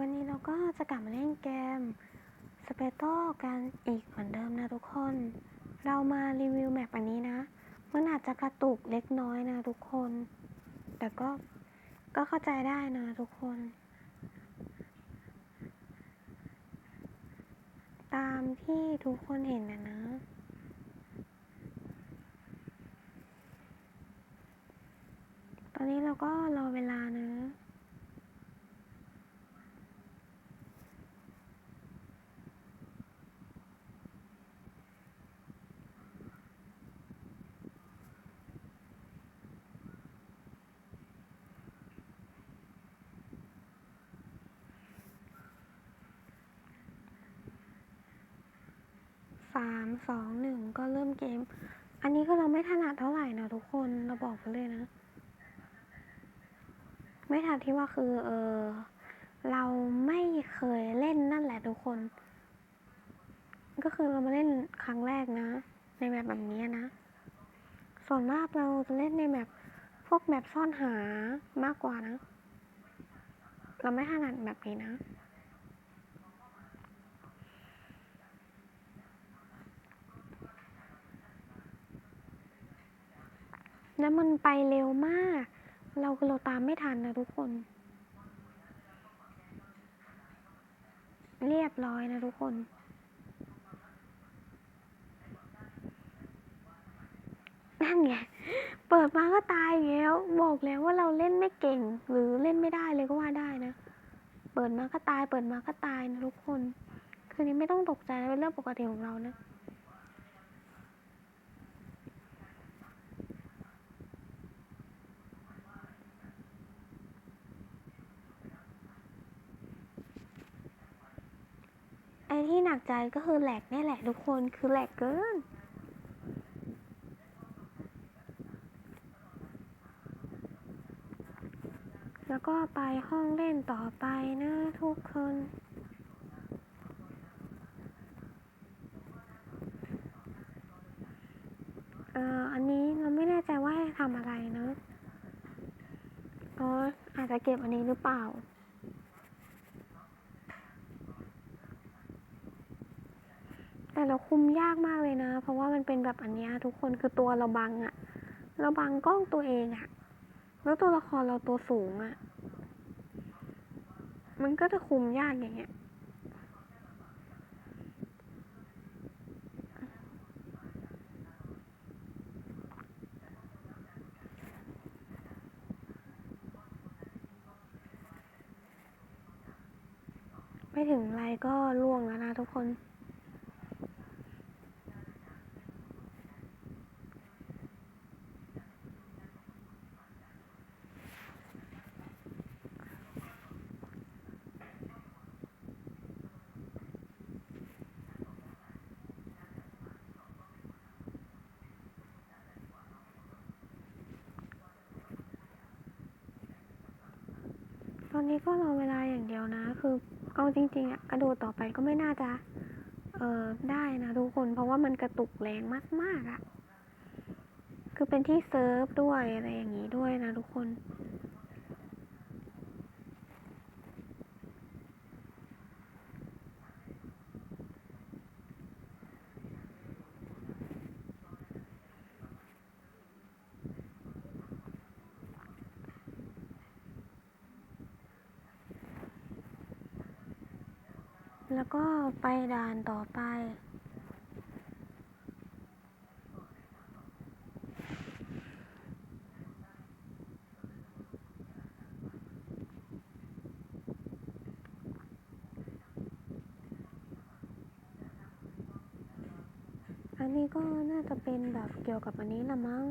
วันนี้เราก็จะกลับมาเล่นเกมสเปโตกันอีกเหมือนเดิมนะทุกคน เรามารีวิวแมปอันนี้นะ มันอาจจะกระตุกเล็กน้อยนะทุกคน แต่ก็ก็เข้าใจได้นะทุกคน ตามที่ทุกคนเห็นนะนะ ตอนนี้เราก็รอเวลานะ สามสองหนึ่งก็เริ่มเกม อันนี้ก็เราไม่ถนัดเท่าไหร่นะทุกคนเราบอกไปเลยนะ ไม่ถนัดที่ว่าคือเออเราไม่เคยเล่นนั่นแหละทุกคน ก็คือเรามาเล่นครั้งแรกนะ ในแบบแบบนี้นะ ส่วนมากเราจะเล่นในแบบพวกแบบซ่อนหามากกว่านะ เราไม่ถนัดแบบนี้นะ แล้วมันไปเร็วมาก เราเราตามไม่ทันนะทุกคน เรียบร้อยนะทุกคน นั่นไง เปิดมาก็ตายอีกแล้ว บอกแล้วว่าเราเล่นไม่เก่ง หรือเล่นไม่ได้เลยก็ว่าได้นะ เปิดมาก็ตาย เปิดมาก็ตายนะทุกคน คืนนี้ไม่ต้องตกใจนะเป็นเรื่องปกติของเรานะ ที่หนักใจก็คือแหลกนี่แหละทุกคนคือแหลกเกิน แล้วก็ไปห้องเล่นต่อไปนะทุกคนเอ่ออันนี้เราไม่แน่ใจว่าทำอะไรนะอ๋ออาจจะเก็บอันนี้หรือเปล่า แต่เราคุมยากมากเลยนะ เพราะว่ามันเป็นแบบอันนี้ทุกคนคือตัวเราบังอะเราบังกล้องตัวเองอะแล้วตัวละครเราตัวสูงอะมันก็จะคุมยากอย่างเงี้ยไม่ถึงไรก็ล่วงแล้วนะทุกคน อนนี้ก็รอเวลาอย่างเดียวนะ คือเอาจริงๆอะกระโดดต่อไปก็ไม่น่าจะเออได้นะทุกคน เพราะว่ามันกระตุกแรงมากๆอะคือเป็นที่เซิร์ฟด้วยอะไรอย่างนี้ด้วยนะทุกคน แล้วก็ไปด่านต่อไป อันนี้ก็น่าจะเป็นแบบเกี่ยวกับอันนี้ละมั้ง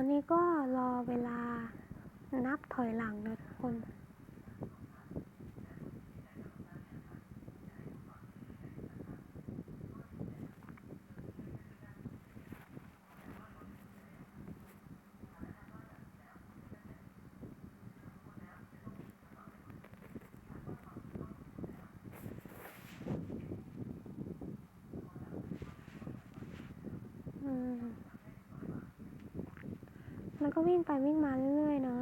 อนนี้ก็รอเวลานับถอยหลังนะทุกคน แล้วก็วิ่งไปวิ่งมาเรื่อยๆนะ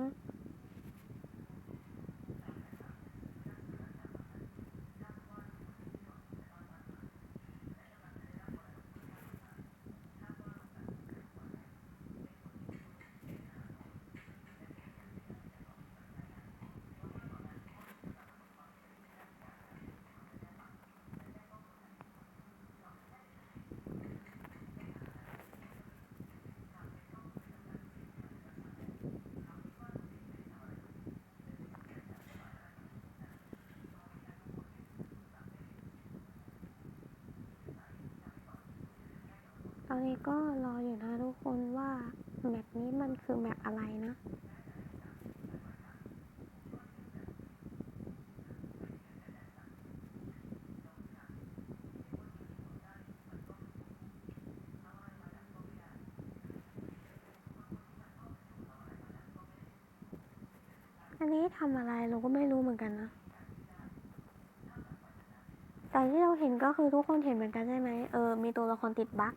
ตอ นี้ก็รออยู่นะทุกคนว่าแมปนี้มันคือแมปอะไรนะ อันนี้ทำอะไรเราก็ไม่รู้เหมือนกันนะแต่ที่เราเห็นก็คือทุกคนเห็นเหมือนกันใช่ไหมเออ มีตัวละครติดบั๊ก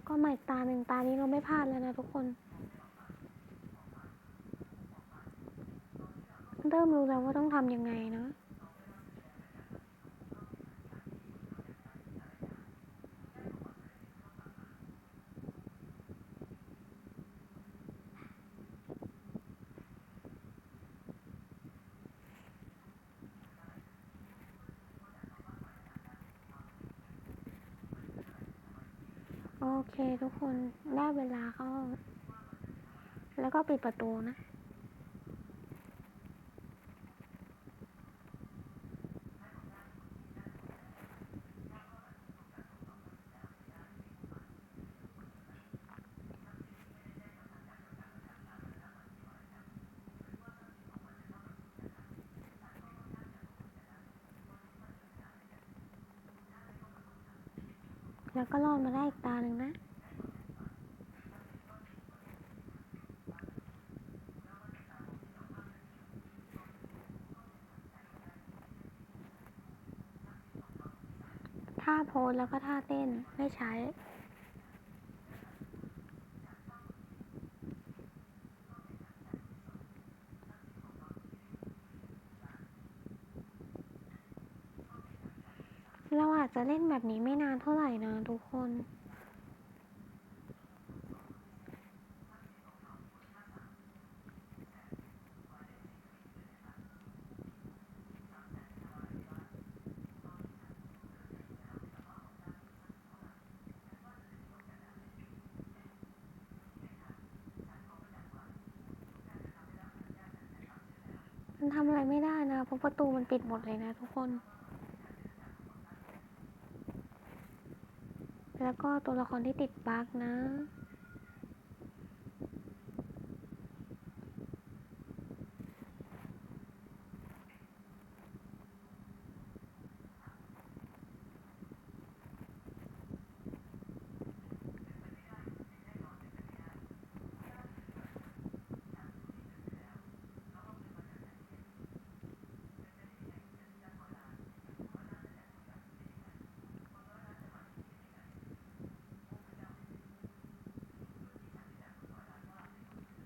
แล้วก็มาอีกตาหนึ่งตานี้เราไม่พลาดแล้วนะทุกคน เริ่มรู้แล้วว่าต้องทำยังไงนะ โอเคทุกคนได้เวลาเข้า แล้วก็ปิดประตูนะ แล้วก็ลอดมาได้อีกตาหนึ่งนะท่าโพสแล้วก็ท่าเต้นไม่ใช้ เราอา จะเล่นแบบนี้ไม่นานเท่าไหร่นะทุกคน มันทำอะไรไม่ได้นะเพราะประตูมันปิดหมดเลยนะทุกคน แล้วก็ตัวละครที่ติดบั๊กนะ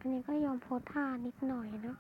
อันนี้ก็ยอมโพสท่านิดหน่อยเนาะ